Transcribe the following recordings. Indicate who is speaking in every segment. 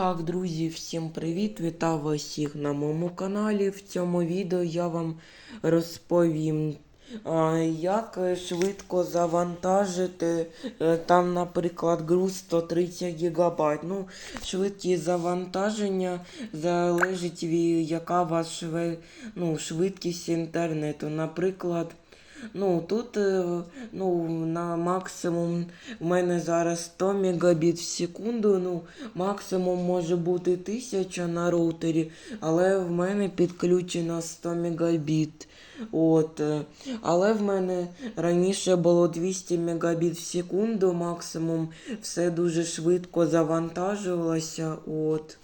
Speaker 1: Так, друзі, всім привіт! Вітаю всіх на моєму каналі. В цьому відео я вам розповім, як швидко завантажити е, там, наприклад, груз 130 ГБ. Ну, швидкість завантаження залежить від яка у вас шве, ну, швидкість інтернету. Наприклад, Ну, тут е, ну, на максимум у мене зараз 100 мегабіт в секунду. Ну, максимум може бути 1000 на роутері, але в мене підключено 100 мегабіт. От. е, Але в мене раніше було 200 мегабіт в секунду максимум. Все дуже швидко завантажувалося. От.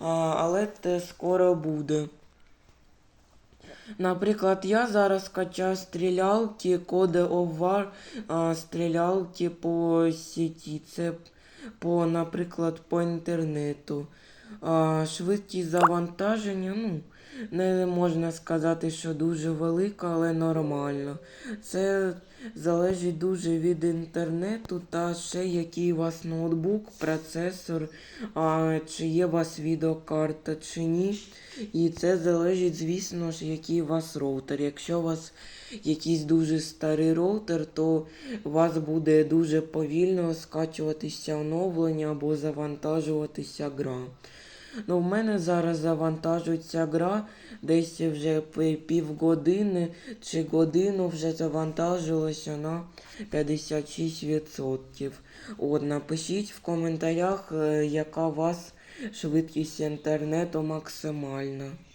Speaker 1: А, але це скоро буде. Наприклад, я зараз качаю стрілялки, коди War, стрілялки по сіті. Це по, наприклад, по інтернету. Швидкість завантаження, ну, не можна сказати, що дуже велика, але нормально. Це залежить дуже від інтернету та ще який у вас ноутбук, процесор, а, чи є у вас відеокарта, чи ні. І це залежить, звісно ж, який у вас роутер. Якщо у вас якийсь дуже старий роутер, то у вас буде дуже повільно скачуватися оновлення або завантажуватися гра. Ну, в мене зараз завантажується гра, десь вже півгодини чи годину вже завантажилося на 56%. От, напишіть в коментарях, е, яка у вас швидкість інтернету максимальна.